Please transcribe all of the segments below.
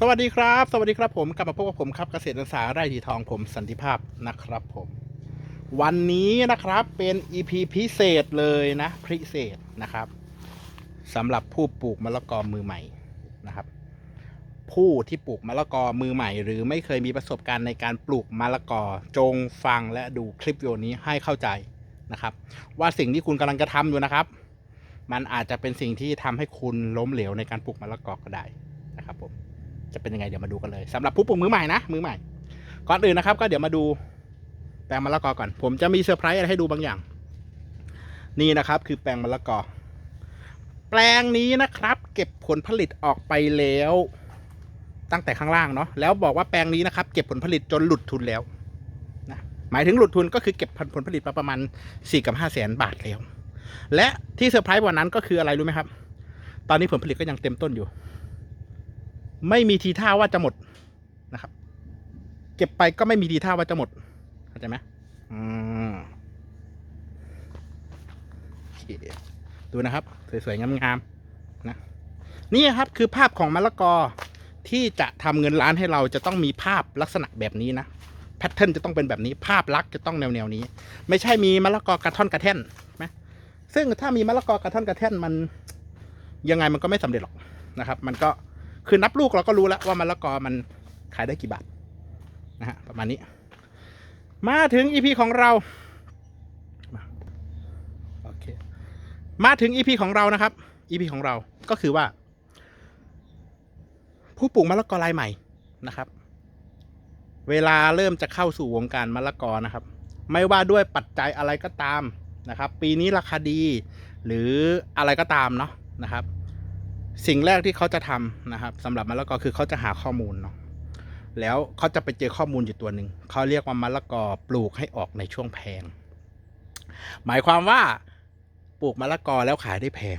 สวัสดีครับ สวัสดีครับผมกลับมาพบกับผมครับเกษตรศาสตร์ไร่ทีทองผมสันติภาพนะครับผม วันนี้นะครับเป็น EP พิเศษเลยนะพิเศษนะครับสำหรับผู้ปลูกมะละกอมือใหม่นะครับ ผู้ที่ปลูกมะละกอมือใหม่ หรือไม่เคยมีประสบการณ์ในการปลูกมะละกอจงฟังและดูคลิปวิดีโอนี้ให้เข้าใจนะครับ ว่าสิ่งที่คุณกำลังจะทำอยู่นะครับ มันอาจจะเป็นสิ่งที่ทำให้คุณล้มเหลวในการปลูกมะละกอก็ได้นะครับผม จะเป็นยังไงเดี๋ยวมาดูกันเลยสำหรับผู้ปลูกมือใหม่นะมือใหม่ ก่อนอื่นนะครับ ก็เดี๋ยวมาดูแปลงมะละกอก่อน ผมจะมีเซอร์ไพรส์อะไรให้ดูบางอย่าง นี่นะครับคือแปลงมะละกอ แปลงนี้นะครับ เก็บผลผลิตออกไปแล้ว ตั้งแต่ข้างล่างเนาะแล้วบอกว่าแปลงนี้นะครับ เก็บผลผลิตจนหลุดทุนแล้วนะหมายถึงหลุดทุนก็คือเก็บผลผลิตมาประมาณ4กับ5แสนบาทแล้ว และที่เซอร์ไพรส์กว่านั้นก็คืออะไรรู้ไหมครับ ตอนนี้ผลผลิตก็ยังเต็มต้นอยู่ ไม่มีทีท่าว่าจะหมดนะครับ เก็บไปก็ไม่มีทีท่าว่าจะหมดเข้าใจไหมอืมดูนะครับ สวยๆงามๆนะนี่ครับคือภาพของมะละกอที่จะทำเงินล้านให้เราจะต้องมีภาพลักษณะแบบนี้นะแพทเทิร์นจะต้องเป็นแบบนี้ภาพลักษณ์จะต้องแนวๆนี้ ไม่ใช่มีมะละกอกระท่อนกระแท่นไหมซึ่งถ้ามีมะละกอกระท่อนกระแท่นมันยังไงมันก็ไม่สำเร็จหรอกนะครับ มันก็ คือนับลูกเราก็รู้แล้วว่ามะละกอมันขายได้กี่บาทนะฮะประมาณนี้ มาถึงอีพีของเรามาโอเคมาถึงอีพีของเรานะครับอีพีของเราก็คือว่า ผู้ปลูกมะละกอรายใหม่นะครับ เวลาเริ่มจะเข้าสู่วงการมะละกอนะครับ ไม่ว่าด้วยปัจจัยอะไรก็ตามนะครับ ปีนี้ราคาดีหรืออะไรก็ตามเนาะนะครับ สิ่งแรกที่เขาจะทำนะครับสำหรับมะละกอคือเขาจะหาข้อมูลเนาะแล้วเขาจะไปเจอข้อมูลอยู่ตัวหนึ่งเขาเรียกว่ามะละกอปลูกให้ออกในช่วงแพง หมายความว่าปลูกมะละกอแล้วขายได้แพง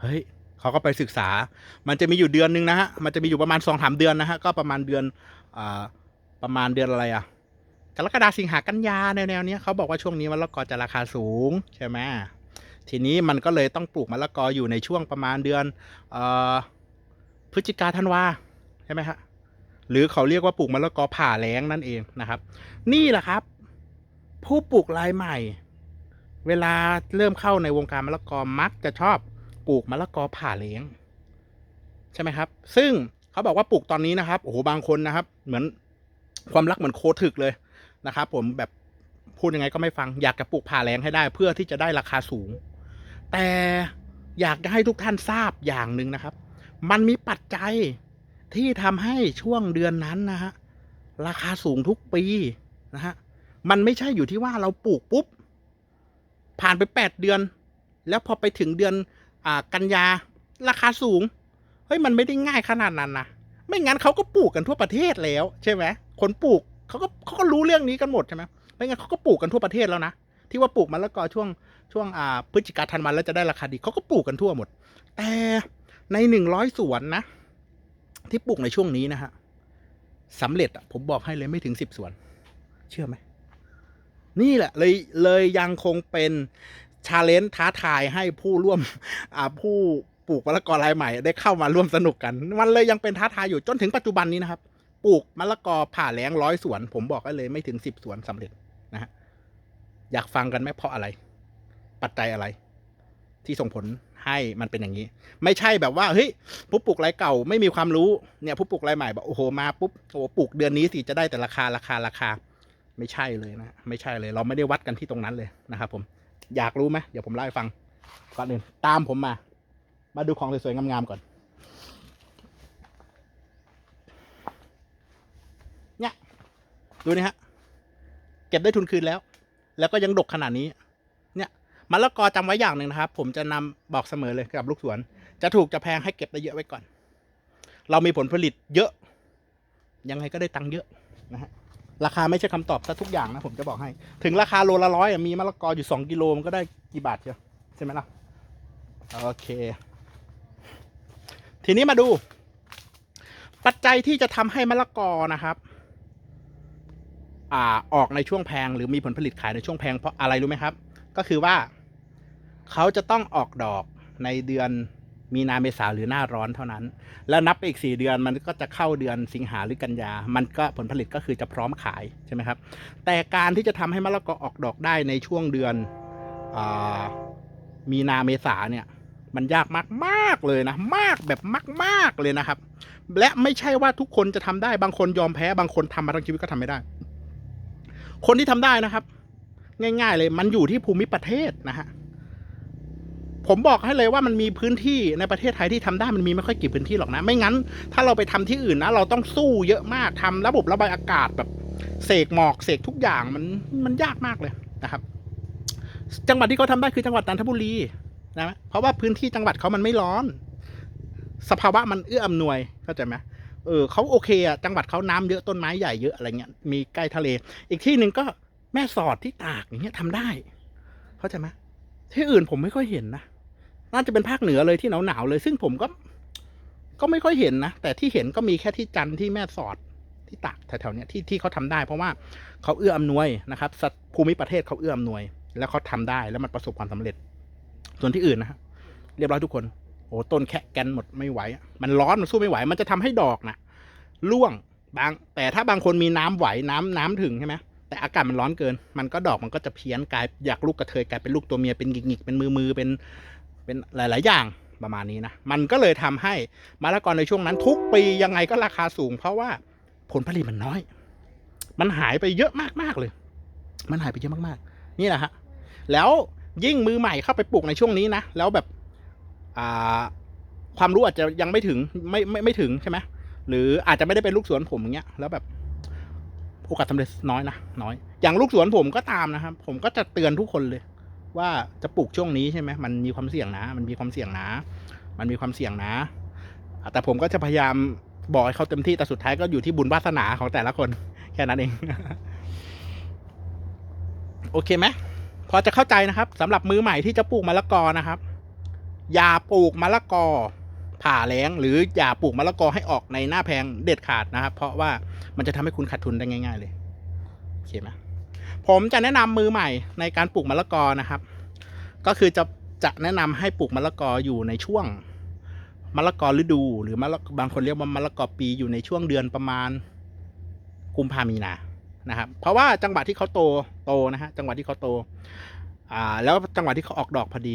เฮ้ยเขาก็ไปศึกษา มันจะมีอยู่เดือนหนึ่งนะฮะมันจะมีอยู่ประมาณสองสามเดือนนะฮะก็ประมาณเดือนอ่าประมาณเดือนอะไรอะกรกฎาสิงหากันยาแนวๆเนี้ยเขาบอกว่าช่วงนี้มะละกอจะราคาสูงใช่ไหม ทีนี้มันก็เลยต้องปลูกมะละกออยู่ในช่วงประมาณเดือนออพฤศจิกาธันวาใช่ไหมฮะหรือเขาเรียกว่าปลูกมะละกอผ่าแล้งนั่นเองนะครับ นี่แหละครับ ผู้ปลูกรายใหม่ เวลาเริ่มเข้าในวงการมะละกอมักจะชอบปลูกมะละกอผ่าเล้งใช่ไหมครับ ซึ่งเขาบอกว่าปลูกตอนนี้นะครับโอ้โหบางคนนะครับ เหมือนความรักเหมือนโคถึกเลยนะครับ ผมแบบพูดยังไงก็ไม่ฟังอยากจะปลูกผ่าแล้งให้ได้เพื่อที่จะได้ราคาสูง แต่อยากจะให้ทุกท่านทราบอย่างหนึ่งนะครับ มันมีปัจจัยที่ทำให้ช่วงเดือนนั้นนะฮะราคาสูงทุกปีนะฮะมันไม่ใช่อยู่ที่ว่าเราปลูกปุ๊บ ผ่านไปแปดเดือน แล้วพอไปถึงเดือนอ่ากันยา ราคาสูง เฮ้ย มันไม่ได้ง่ายขนาดนั้นนะไม่งั้นเขาก็ปลูกกันทั่วประเทศแล้ว ใช่ไหมคนปลูกเขาก็เขาก็รู้เรื่องนี้กันหมดใช่ไหมไม่งั้นเขาก็ปลูกกันทั่วประเทศแล้วนะ ที่ว่าปลูกมะละกอช่วงช่วงอ่าพฤศจิกาธันวาแล้วจะได้ราคาดีเขาก็ปลูกกันทั่วหมด แต่ในหนึ่งร้อยสวนนะ ที่ปลูกในช่วงนี้นะฮะสำเร็จอะผมบอกให้เลยไม่ถึงสิบสวน เชื่อไหมนี่แหละเลยเลยยังคงเป็นชาเลนจ์ท้าทายให้ผู้ร่วมอ่าผู้ปลูกมะละกอรายใหม่ ได้เข้ามาร่วมสนุกกัน มันเลยยังเป็นท้าทายอยู่จนถึงปัจจุบันนี้นะครับ ปลูกมะละกอผ่าแล้งร้อยสวน ผมบอกให้เลยไม่ถึงสิบสวนสำเร็จ อยากฟังกันไหมเพราะอะไร ปัจจัยอะไร ที่ส่งผลให้มันเป็นอย่างนี้ ไม่ใช่แบบว่าเฮ้ยผู้ปลูกรายเก่าไม่มีความรู้เนี่ยผู้ปลูกรายใหม่บอกโอ้โหมาปุ๊บโอ้โหปลูกเดือนนี้สิจะได้แต่ราคาราคาราคา ไม่ใช่เลยนะไม่ใช่เลย เราไม่ได้วัดกันที่ตรงนั้นเลยนะครับผมอยากรู้ไหมเดี๋ยวผมเล่าให้ฟังก่อนอื่นตามผมมา มาดูของสวยๆงามๆก่อนเนี่ยดูนี่ฮะ เก็บได้ทุนคืนแล้ว แล้วก็ยังดกขนาดนี้ เนี่ยมะละกอจำไว้อย่างหนึ่งนะครับ ผมจะนำบอกเสมอเลยกับลูกสวน จะถูกจะแพงให้เก็บได้เยอะไว้ก่อน เรามีผลผลิตเยอะ ยังไงก็ได้ตังค์เยอะนะฮะราคาไม่ใช่คำตอบซะทุกอย่างนะผมจะบอกให้ ถึงราคาโลละร้อยมีมะละกออยู่สองกิโลมันก็ได้กี่บาทเชียวใช่ไหมล่ะ โอเค ทีนี้มาดู ปัจจัยที่จะทำให้มะละกอนะครับ อ่าออกในช่วงแพงหรือมีผลผลิตขายในช่วงแพงเพราะอะไรรู้ไหมครับ ก็คือว่าเขาจะต้องออกดอกในเดือนมีนาเมษาหรือหน้าร้อนเท่านั้น แล้วนับไปอีก 4 เดือนมันก็จะเข้าเดือนสิงหาหรือกันยา มันก็ผลผลิตก็คือจะพร้อมขายใช่ไหมครับ แต่การที่จะทำให้มะละกอออกดอกได้ในช่วงเดือนอมีนาเมษาเนี่ยมันยากมากมากเลยนะ มากแบบมาก ๆ เลยนะครับ และไม่ใช่ว่าทุกคนจะทำได้บางคนยอมแพ้บางคนทำมาทั้งชีวิตก็ทำไม่ได้ คนที่ทำได้นะครับ ง่ายๆเลยมันอยู่ที่ภูมิประเทศนะฮะผมบอกให้เลยว่ามันมีพื้นที่ในประเทศไทยที่ทำได้มันมีไม่ค่อยกี่พื้นที่หรอกนะ ไม่งั้น ถ้าเราไปทำที่อื่นนะเราต้องสู้เยอะมากทำระบบระบายอากาศแบบเสกหมอกเสกทุกอย่างมันมันยากมากเลยนะครับ จังหวัดที่เขาทำได้คือจังหวัดจันทบุรีนะเพราะว่าพื้นที่จังหวัดเขามันไม่ร้อน สภาวะมันเอื้ออำนวยเข้าใจไหม เออเขาโอเคอะจังหวัดเขาน้ำเยอะต้นไม้ใหญ่เยอะอะไรเงี้ยมีใกล้ทะเล อีกที่หนึ่งก็แม่สอดที่ตากอย่างเงี้ยทำได้เข้าใจไหมที่อื่นผมไม่ค่อยเห็นนะน่าจะเป็นภาคเหนือเลยที่หนาวหนาวๆเลย ซึ่งผมก็ ก็ไม่ค่อยเห็นนะแต่ที่เห็นก็มีแค่ที่จันที่แม่สอดที่ตากแถวๆเนี้ยที่ที่เขาทำได้ เพราะว่าเขาเอื้ออำนวยนะครับภูมิประเทศเขาเอื้ออำนวย แล้วเขาทำได้แล้วมันประสบความสำเร็จ ส่วนที่อื่นนะฮะเรียบร้อยทุกคน อ้ต้นแค่แกนหมดไม่ไหว มันร้อนมันสู้ไม่ไหว มันจะทำให้ดอกนะร่วงบาง แต่ถ้าบางคนมีน้ำไหวน้ำน้ำถึงใช่ไหมแต่อากาศมันร้อนเกิน มันก็ดอกมันก็จะเพี้ยนกลายอยากลูกกระเทยกลายเป็นลูกตัวเมียเป็นหงิกๆเป็นมือมือเป็นเป็นหลาย ๆ อย่างประมาณนี้นะ มันก็เลยทำให้มะละกอในช่วงนั้น ทุกปียังไงก็ราคาสูง เพราะว่าผลผลิตมันน้อย มันหายไปเยอะมากๆเลย มันหายไปเยอะมากๆ นี่แหละฮะ แล้วยิ่งมือใหม่เข้าไปปลูกในช่วงนี้นะ แล้วแบบ อ่าความรู้อาจจะยังไม่ถึงไม่ไม่ไม่ถึงใช่ไหมหรืออาจจะไม่ได้เป็นลูกสวนผมอย่างเงี้ย แล้วแบบโอกาสสำเร็จน้อยนะน้อย อย่างลูกสวนผมก็ตามนะครับ ผมก็จะเตือนทุกคนเลย ว่าจะปลูกช่วงนี้ใช่ไหมมันมีความเสี่ยงนะ มันมีความเสี่ยงนะ มันมีความเสี่ยงนะ แต่ผมก็จะพยายามบอกให้เขาเต็มที่แต่สุดท้ายก็อยู่ที่บุญวาสนาของแต่ละคน แค่นั้นเอง โอเคไหมพอจะเข้าใจนะครับสำหรับมือใหม่ที่จะปลูกมะละกอนะครับ อย่าปลูกมะละกอผ่าแล้งหรืออย่าปลูกมะละกอให้ออกในหน้าแพงเด็ดขาดนะครับ เพราะว่ามันจะทำให้คุณขาดทุนได้ง่าย ๆ เลยโอเคไหมผมจะแนะนำมือใหม่ในการปลูกมะละกอนะครับ ก็คือจะจะแนะนำให้ปลูกมะละกออยู่ในช่วงมะละกอฤดู หรือมะละบางคนเรียกว่ามะละกอปีอยู่ในช่วงเดือนประมาณกุมภามีนานะครับ เพราะว่าจังหวะที่เขาโตโตนะฮะจังหวะที่เขาโตอ่าแล้วจังหวะที่เขาออกดอกพอดี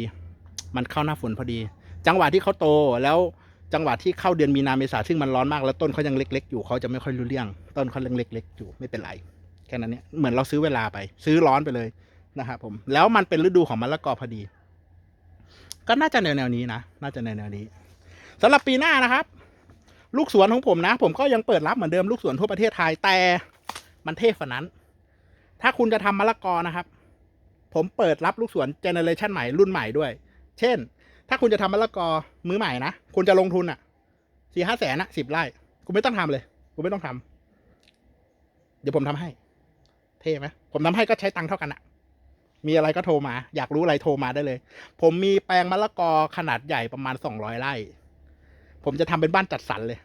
มันเข้าหน้าฝนพอดี จังหวะที่เขาโตแล้วจังหวะที่เข้าเดือนมีนาเมษาซึ่งมันร้อนมากแล้วต้นเขายังเล็ก ๆ อยู่เขาจะไม่ค่อยรู้เรื่อง ต้นเขายังเล็ก ๆ อยู่ไม่เป็นไรแค่นั้นเนี่ยเหมือนเราซื้อเวลาไป ซื้อร้อนไปเลยนะครับผมแล้วมันเป็นฤดูของมะละกอพอดี ก็น่าจะแนวแนวๆนี้นะน่าจะแนวแนวๆนี้สำหรับปีหน้านะครับ ลูกสวนของผมนะ ผมก็ยังเปิดรับเหมือนเดิมลูกสวนทั่วประเทศไทยแต่มันเทพกว่านั้น ถ้าคุณจะทำมะละกอนะครับ ผมเปิดรับลูกสวนเจเนอเรชันใหม่รุ่นใหม่ด้วย เช่น ถ้าคุณจะทำมะละกอมือใหม่นะคุณจะลงทุนอะสี่ห้าแสนนะสิบไร่คุณไม่ต้องทำเลยคุณไม่ต้องทำเดี๋ยวผมทำให้ เท่ไหมผมทำให้ก็ใช้ตังค์เท่ากันอะมีอะไรก็โทรมา อยากรู้อะไรโทรมาได้เลย ผมมีแปลงมะละกอขนาดใหญ่ประมาณสองร้อยไร่ ผมจะทำเป็นบ้านจัดสรรเลย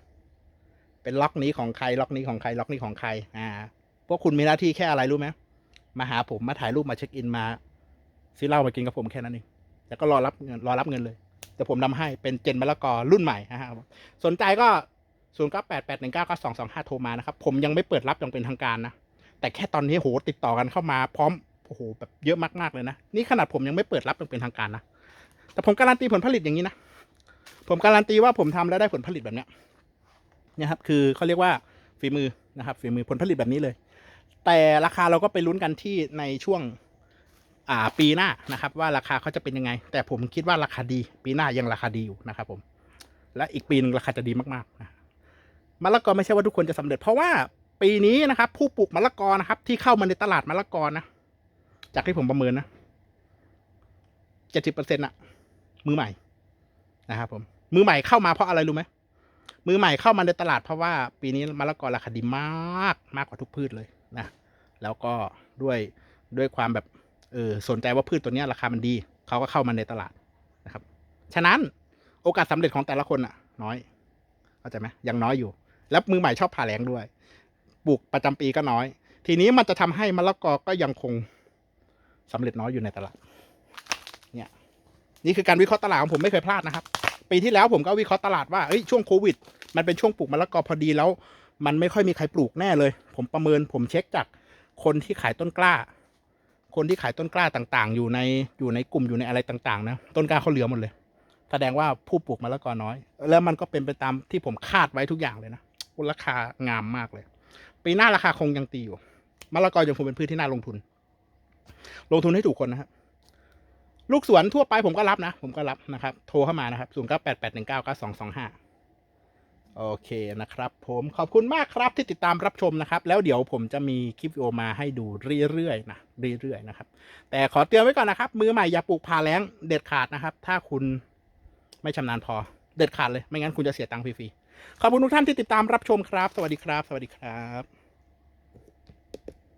เป็นล็อกนี้ของใครล็อกนี้ของใครล็อกนี้ของใคร อ่า พวกคุณมีหน้าที่แค่อะไรรู้ไหมมาหาผมมาถ่ายรูปมาเช็คอินมาซื้อเหล้ามากินกับผมแค่นั้นเอง แล้วก็รอรับเงินรอรับเงินเลย แต่ผมนำให้เป็นเจนมะละกอรุ่นใหม่นะฮะสนใจก็ศูนย์เก้าแปดแปดหนึ่งเก้าก็สองสองห้าโทรมานะครับ ผมยังไม่เปิดรับอย่างเป็นทางการนะ แต่แค่ตอนนี้โหติดต่อกันเข้ามาพร้อมโอ้โหแบบเยอะมากๆเลยนะ นี่ขนาดผมยังไม่เปิดรับอย่างเป็นทางการนะ แต่ผมการันตีผลผลิตอย่างนี้นะ ผมการันตีว่าผมทำแล้วได้ผลผลิตแบบเนี้ยนี่ครับ คือเขาเรียกว่าฝีมือนะครับฝีมือผลผลิตแบบนี้เลย แต่ราคาเราก็ไปลุ้นกันที่ในช่วง อ่าปีหน้านะครับ ว่าราคาเขาจะเป็นยังไง แต่ผมคิดว่าราคาดี ปีหน้ายังราคาดีอยู่นะครับ ผม และอีกปีหนึ่งราคาจะดีมากๆนะมะละกอไม่ใช่ว่าทุกคนจะสำเร็จ เพราะว่าปีนี้นะครับ ผู้ปลูกมะละกอนะครับ ที่เข้ามาในตลาดมะละกอนะจากที่ผมประเมินนะเจ็ดสิบเปอร์เซ็นต์อะมือใหม่นะครับผม มือใหม่เข้ามาเพราะอะไรรู้ไหมมือใหม่เข้ามาในตลาดเพราะว่าปีนี้มะละกอราคาดีมากมากกว่าทุกพืชเลยนะแล้วก็ด้วยด้วยความแบบ เออสนใจว่าพืชตัวนี้ราคามันดี เขาก็เข้ามาในตลาดนะครับ ฉะนั้นโอกาสสำเร็จของแต่ละคนอะน้อยเข้าใจไหมยังน้อยอยู่ แล้วมือใหม่ชอบผ่าแรงด้วยปลูกประจำปีก็น้อย ทีนี้มันจะทำให้มะละกอก็ยังคงสำเร็จน้อยอยู่ในตลาด เนี่ย นี่คือการวิเคราะห์ตลาดของผมไม่เคยพลาดนะครับ ปีที่แล้วผมก็วิเคราะห์ตลาดว่าเอ้ยช่วงโควิด มันเป็นช่วงปลูกมะละกอพอดีแล้ว มันไม่ค่อยมีใครปลูกแน่เลย ผมประเมินผมเช็คจากคนที่ขายต้นกล้า คนที่ขายต้นกล้าต่างๆ อยู่ในอยู่ในกลุ่มอยู่ในอะไรต่างๆนะต้นกล้าเขาเหลือหมดเลย แสดงว่าผู้ปลูกมะละกอน้อย แล้วมันก็เป็นไปตามที่ผมคาดไว้ทุกอย่างเลยนะราคางามมากเลย ปีหน้าราคาคงยังตีอยู่มะละกอยังคงเป็นพืชที่น่าลงทุน ลงทุนให้ถูกคนนะครับลูกสวนทั่วไปผมก็รับนะ ผมก็รับนะครับ โทรเข้ามานะครับศูนย์เก้าแปดแปดหนึ่งเก้าเก้าสองสองห้า โอเคนะครับ ผมขอบคุณมากครับที่ติดตามรับชมนะครับ แล้วเดี๋ยวผมจะมีคลิปวิดีโอมาให้ดูเรื่อยๆนะเรื่อยๆนะครับ แต่ขอเตือนไว้ก่อนนะครับ มือใหม่อย่าปลูกพาแล้งเด็ดขาดนะครับ ถ้าคุณไม่ชำนาญพอเด็ดขาดเลย ไม่งั้นคุณจะเสียตังค์ฟรีๆขอบคุณทุกท่านที่ติดตามรับชมครับ สวัสดีครับ สวัสดีครับ